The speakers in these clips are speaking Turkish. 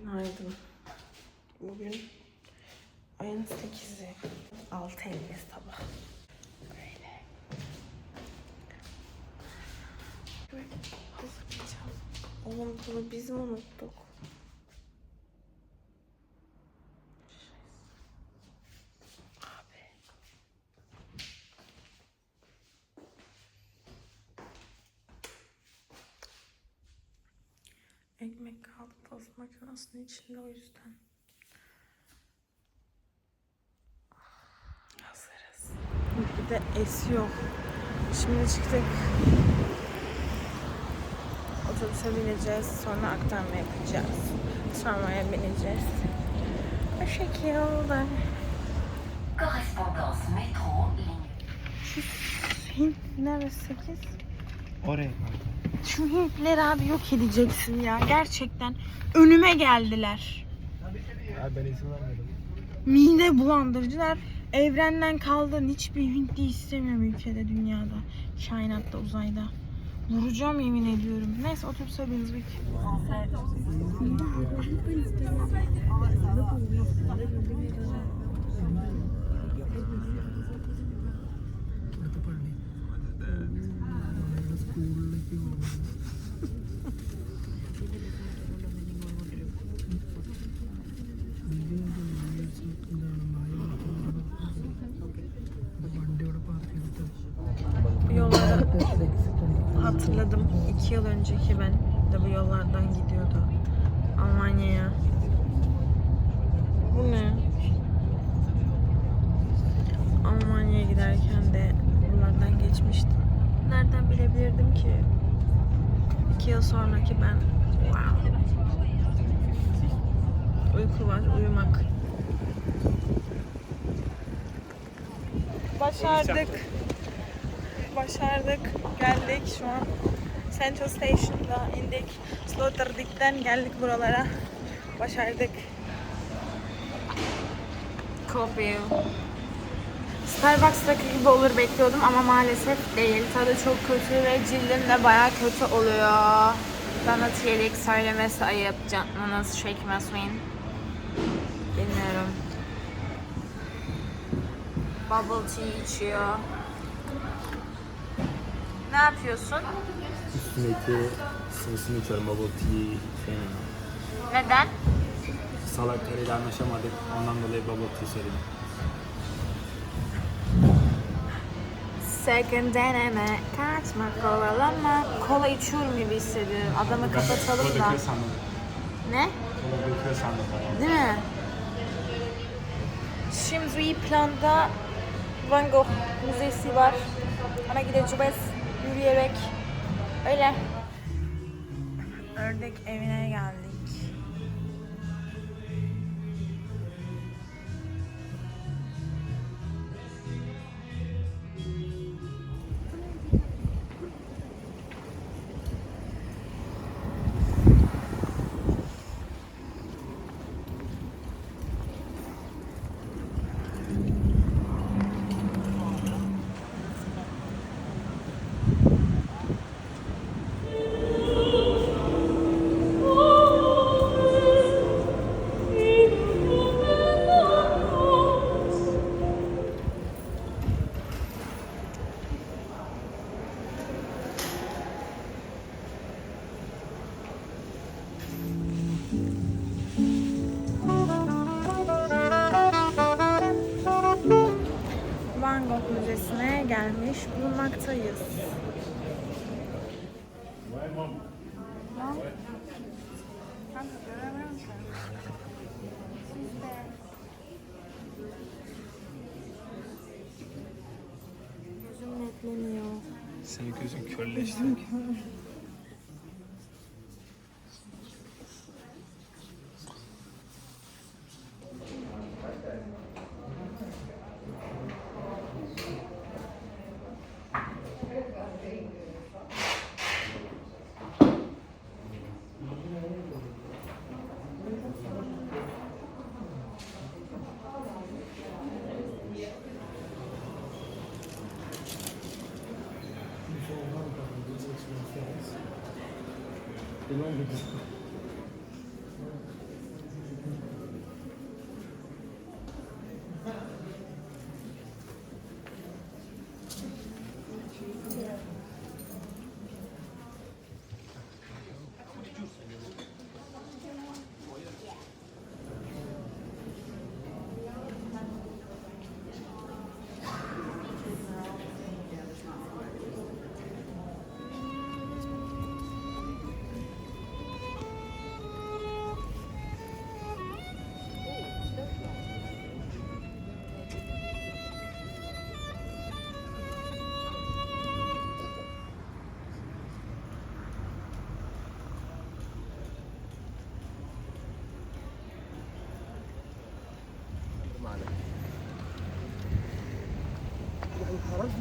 Günaydın. Bugün ayın 8'i. 6 Eylül sabah. Böyle. Böyle hazırlayacağım. Oğlum bunu biz mi unuttuk? Ekmek kaldı tost makinesinin içinde o yüzden. Hazırız. Bir de esiyor. Şimdi çıktık. Otobüse bineceğiz. Sonra aktarma yapacağız. Tramvaya bineceğiz. Bu şekilde. Correspondance métro, ligne Hint neresi 8? Oraya. Şu Hintleri abi yok edeceksin ya. Gerçekten önüme geldiler. Abi ben izin vermedim. Mide bulandırıcılar. Evrenden kaldığın hiçbir Hintli istemiyorum ülkede, dünyada. Kainatta, uzayda. Vuracağım yemin ediyorum. Neyse otobüse biniz bir hatırladım. İki yıl önceki ben de bu yollardan gidiyordu. Almanya'ya. Bu ne? Almanya'ya giderken de buralardan geçmiştim. Nereden bilebilirdim ki? İki yıl sonraki ben. Wow. Uyku var, uyumak. Başardık. Başardık. Geldik şu an. Central Station'da indik. Sloterdik'ten geldik buralara. Başardık. Coffee. Starbucks'taki gibi olur bekliyordum ama maalesef değil. Tadı çok kötü ve cildim de baya kötü oluyor. Donut yedik söylemesi ayıp. Canınız çekmesin. Bilmiyorum. Bubble tea içiyor. Ne yapıyorsun? Üstündeki sıvısını içiyorum bubble tea şey. Neden? Salak anlaşamadık. Ondan dolayı bubble tea söyledim. Sakın deneme, kaçma, kovalama. Kola içiyorum gibi hissediyorum. Adamı kapatalım da. Kola sandım. Ne? Kola döküyor sandım. Değil mi? Şimdi planda Van Gogh Müzesi var. Ona gideceğiz yürüyerek. Öyle. Ördek evine geldik. Gelmiş bulunmaktayız. Gözüm netleniyor. Senin gözün körleşti. Pelo amor de Deus.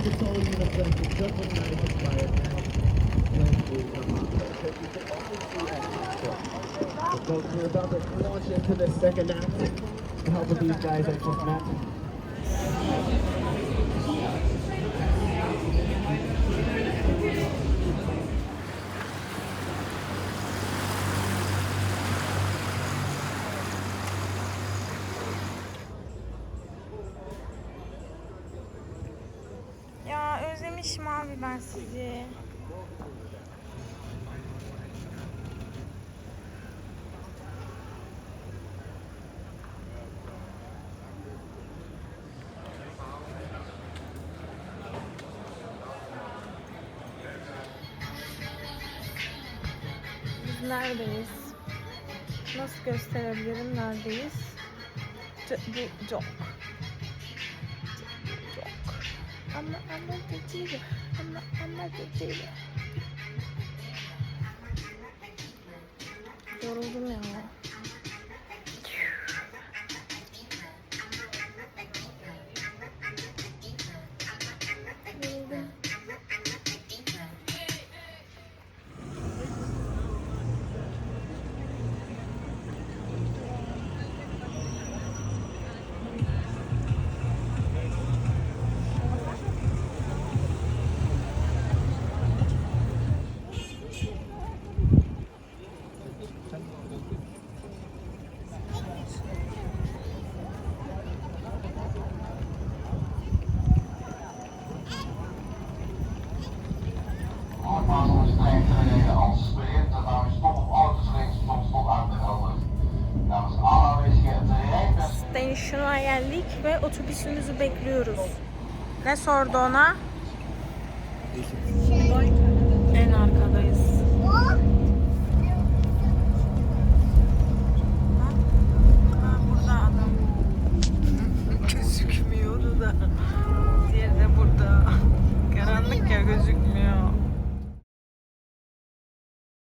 It's all it's just what I now We're about to launch into the second act. The help of these guys I just met. Abi ben sizi. Biz neredeyiz? Nasıl gösterebilirim neredeyiz? C- bu çok. Ama ama değil. Ama ama değil. Yoruldum ya. Station'a geldik ve otobüsümüzü bekliyoruz. Ne sordu ona? En arkadayız.